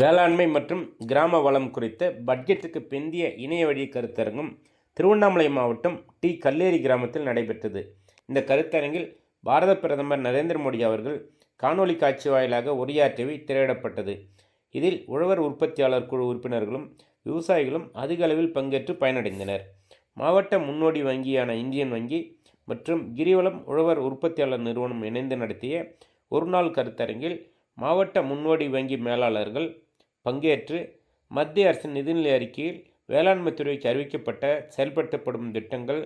வேளாண்மை மற்றும் கிராம வளம் குறித்த பட்ஜெட்டுக்கு பிந்திய இணைய வழி கருத்தரங்கம் திருவண்ணாமலை மாவட்டம் டி கல்லேரி கிராமத்தில் நடைபெற்றது. இந்த கருத்தரங்கில் பாரத பிரதமர் நரேந்திர மோடி அவர்கள் காணொளி காட்சி வாயிலாக உரையாற்றவை திரையிடப்பட்டது. இதில் உழவர் உற்பத்தியாளர் குழு உறுப்பினர்களும் விவசாயிகளும் அதிக அளவில் பங்கேற்று பயனடைந்தனர். மாவட்ட முன்னோடி வங்கியான இந்தியன் வங்கி மற்றும் கிரிவலம் உழவர் உற்பத்தியாளர் நிறுவனம் இணைந்து நடத்திய ஒருநாள் கருத்தரங்கில் மாவட்ட முன்னோடி வங்கி மேலாளர்கள் பங்கேற்று மத்திய அரசின் நிதிநிலை அறிக்கையில் வேளாண்மை துறைக்கு அறிவிக்கப்பட்ட செயல்படுத்தப்படும் திட்டங்கள்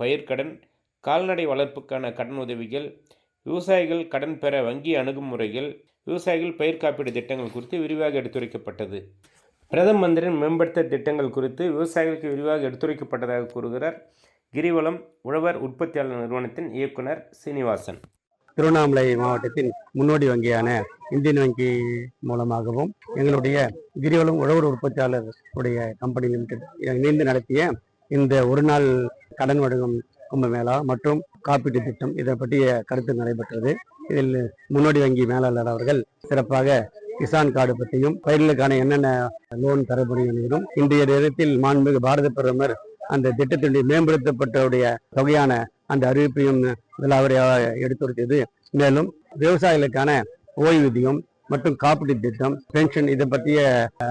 பயிர்க்கடன் கால்நடை வளர்ப்புக்கான கடன் உதவிகள் விவசாயிகள் கடன் பெற வங்கி அணுகுமுறைகள் விவசாயிகள் பயிர் காப்பீடு திட்டங்கள் குறித்து விரிவாக எடுத்துரைக்கப்பட்டது. பிரதம மந்திரின் மேம்படுத்த திட்டங்கள் குறித்து விவசாயிகளுக்கு விரிவாக எடுத்துரைக்கப்பட்டதாக கூறுகிறார் கிரிவலம் உழவர் உற்பத்தியாளர் நிறுவனத்தின் இயக்குனர் சீனிவாசன். திருவண்ணாமலை மாவட்டத்தின் முன்னோடி வங்கியான இந்தியன் வங்கி மூலமாகவும் எங்களுடைய கிரிவலம் உழவர் உற்பத்தியாளர் உடைய கம்பெனி லிமிடெட் இணைந்து நடத்திய இந்த ஒரு நாள் கடன் வழங்கும் கும்பமேளா மற்றும் காப்பீட்டு திட்டம் இதை பற்றிய கருத்து நடைபெற்றது. இதில் முன்னோடி வங்கி மேலாளர் அவர்கள் சிறப்பாக கிசான் கார்டு பற்றியும் பயிர்களுக்கான என்னென்ன லோன் தர முடியும் என்பதும் இன்றைய நேரத்தில் மாண்புமிகு பாரத பிரதமர் அந்த திட்டத்தினுடைய மேம்படுத்தப்பட்டவுடைய தொகையான அந்த அறிவிப்பையும் விலாவரியாக எடுத்துரைத்தது. மேலும் விவசாயிகளுக்கான ஓய்வூதியம் மற்றும் காப்பீட்டு திட்டம் பென்ஷன் இதை பற்றிய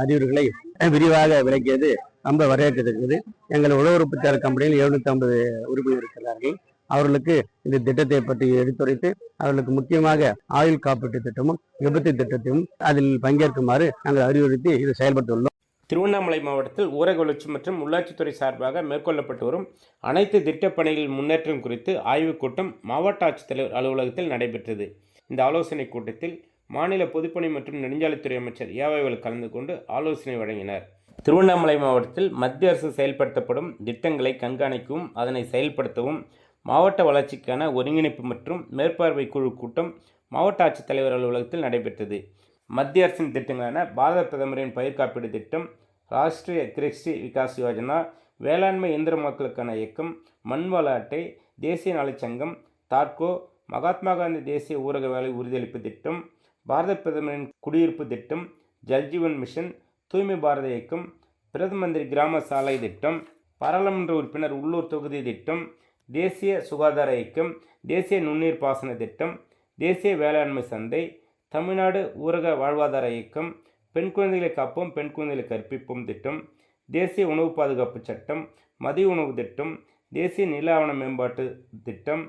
அறிவுரைகளை விரிவாக விளக்கியது ரொம்ப வரவேற்கத்தக்கது. எங்கள் உழவு உற்பத்தியாளர் கம்பெனியில் எழுநூத்தி ஐம்பது உறுப்பினர் இருக்கிறார்கள். அவர்களுக்கு இந்த திட்டத்தை பற்றி எடுத்துரைத்து அவர்களுக்கு முக்கியமாக ஆயுள் காப்பீட்டு திட்டமும் விபத்து திட்டத்தையும் அதில் பங்கேற்குமாறு நாங்கள் அறிவுறுத்தி இதை செயல்பட்டுள்ளோம் திருவண்ணாமலை மாவட்டத்தில் ஊரக வளர்ச்சி மற்றும் உள்ளாட்சித்துறை சார்பாக மேற்கொள்ளப்பட்டு வரும் அனைத்து திட்டப்பணிகளின் முன்னேற்றம் குறித்து ஆய்வுக் கூட்டம் மாவட்ட ஆட்சித்தலைவர் அலுவலகத்தில் நடைபெற்றது. இந்த ஆலோசனைக் கூட்டத்தில் மாநில பொதுப்பணி மற்றும் நெடுஞ்சாலைத்துறை அமைச்சர் ஏவாய்வல் கலந்து கொண்டு ஆலோசனை வழங்கினார். திருவண்ணாமலை மாவட்டத்தில் மத்திய அரசு செயல்படுத்தப்படும் திட்டங்களை கண்காணிக்கவும் அதனை செயல்படுத்தவும் மாவட்ட வளர்ச்சிக்கான ஒருங்கிணைப்பு மற்றும் மேற்பார்வை குழு கூட்டம் மாவட்ட ஆட்சித்தலைவர் அலுவலகத்தில் நடைபெற்றது. மத்திய அரசின் திட்டங்களான பாரத பிரதமரின் பயிர் காப்பீடு திட்டம் ராஷ்டிரிய கிருஷி விகாஸ் யோஜனா வேளாண்மை இயந்திரமயமாக்கலுக்கான இயக்கம் மண்வள அட்டை தேசிய நலச்சங்கம் தாட்கோ மகாத்மா காந்தி தேசிய ஊரக வேலை உறுதியளிப்பு திட்டம் பாரத பிரதமரின் குடியிருப்பு திட்டம் ஜல்ஜீவன் மிஷன் தூய்மை பாரத இயக்கம் பிரதம மந்திரி கிராம சாலை திட்டம் பாராளுமன்ற உறுப்பினர் உள்ளூர் தொகுதி திட்டம் தேசிய சுகாதார இயக்கம் தேசிய நுண்ணீர் பாசன திட்டம் தேசிய வேளாண்மை சந்தை தமிழ்நாடு ஊரக வாழ்வாதார இயக்கம் பெண் குழந்தைகளை காப்போம் பெண் குழந்தைகளை கற்பிப்போம் திட்டம் தேசிய உணவு பாதுகாப்பு சட்டம் மதிய உணவு திட்டம் தேசிய நில ஆவண மேம்பாட்டு திட்டம்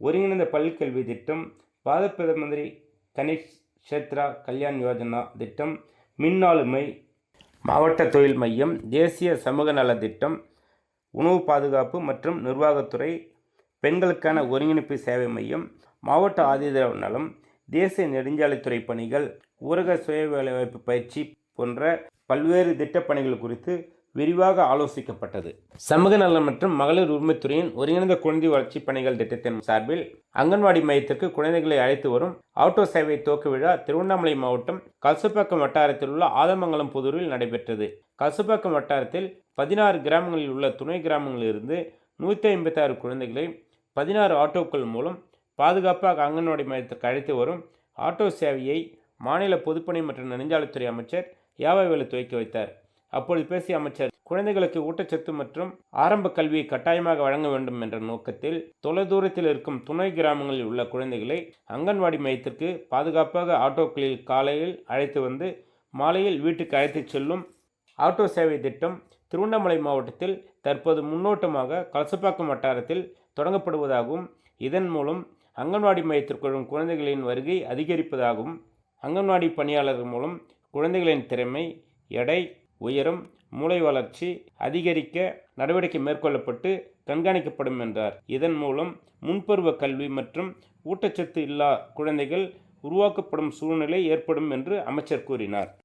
ஒருங்கிணைந்த பள்ளிக்கல்வி திட்டம் பாரத பிரதமந்திரி கணேஷ் க்ஷேத்ரா கல்யாண் யோஜனா திட்டம் மின் ஆளுமை மாவட்ட தொழில் மையம் தேசிய சமூக நல திட்டம் உணவு பாதுகாப்பு மற்றும் நிர்வாகத்துறை பெண்களுக்கான ஒருங்கிணைப்பு சேவை மையம் மாவட்ட ஆதிதிராவிட நலம் தேசிய நெடுஞ்சாலைத்துறை பணிகள் ஊரக சுய வேலைவாய்ப்பு பயிற்சி போன்ற பல்வேறு திட்டப் பணிகள் குறித்து விரிவாக ஆலோசிக்கப்பட்டது. சமூக நலன் மற்றும் மகளிர் உரிமைத்துறையின் ஒருங்கிணைந்த குழந்தை வளர்ச்சி பணிகள் திட்டத்தின் சார்பில் அங்கன்வாடி மையத்திற்கு குழந்தைகளை அழைத்து வரும் ஆட்டோ சேவை துவக்க விழா திருவண்ணாமலை மாவட்டம் கல்சுப்பாக்கம் வட்டாரத்தில் உள்ள ஆதமங்கலம் புதூரில் நடைபெற்றது. கல்சுப்பாக்கம் வட்டாரத்தில் பதினாறு கிராமங்களில் உள்ள துணை கிராமங்களிலிருந்து நூற்றி ஐம்பத்தாறு குழந்தைகளை பதினாறு ஆட்டோக்கள் மூலம் பாதுகாப்பாக அங்கன்வாடி மையத்திற்கு அழைத்து வரும் ஆட்டோ சேவையை மாநில பொதுப்பணி மற்றும் நெடுஞ்சாலைத்துறை அமைச்சர் யாவாவேலு துவக்கி வைத்தார். அப்பொழுது பேசிய அமைச்சர் குழந்தைகளுக்கு ஊட்டச்சத்து மற்றும் ஆரம்ப கல்வியை கட்டாயமாக வழங்க வேண்டும் என்ற நோக்கத்தில் தொலைதூரத்தில் இருக்கும் துணை கிராமங்களில் உள்ள குழந்தைகளை அங்கன்வாடி மையத்திற்கு பாதுகாப்பாக ஆட்டோக்களில் காலையில் அழைத்து வந்து மாலையில் வீட்டுக்கு அழைத்துச் செல்லும் ஆட்டோ சேவை திட்டம் திருவண்ணாமலை மாவட்டத்தில் தற்போது முன்னோட்டமாக கலசப்பாக்கம் வட்டாரத்தில் தொடங்கப்படுவதாகவும் இதன் மூலம் அங்கன்வாடி மையத்திற்கு வரும் குழந்தைகளின் வருகை அதிகரிப்பதாகவும் அங்கன்வாடி பணியாளர்கள் மூலம் குழந்தைகளின் திறமை எடை உயரம் மூளை வளர்ச்சி அதிகரிக்க நடவடிக்கை மேற்கொள்ளப்பட்டு கண்காணிக்கப்படும் என்றார். இதன் மூலம் முன்பருவ கல்வி மற்றும் ஊட்டச்சத்து இல்லா குழந்தைகள் உருவாக்கப்படும் சூழ்நிலை ஏற்படும் என்று அமைச்சர் கூறினார்.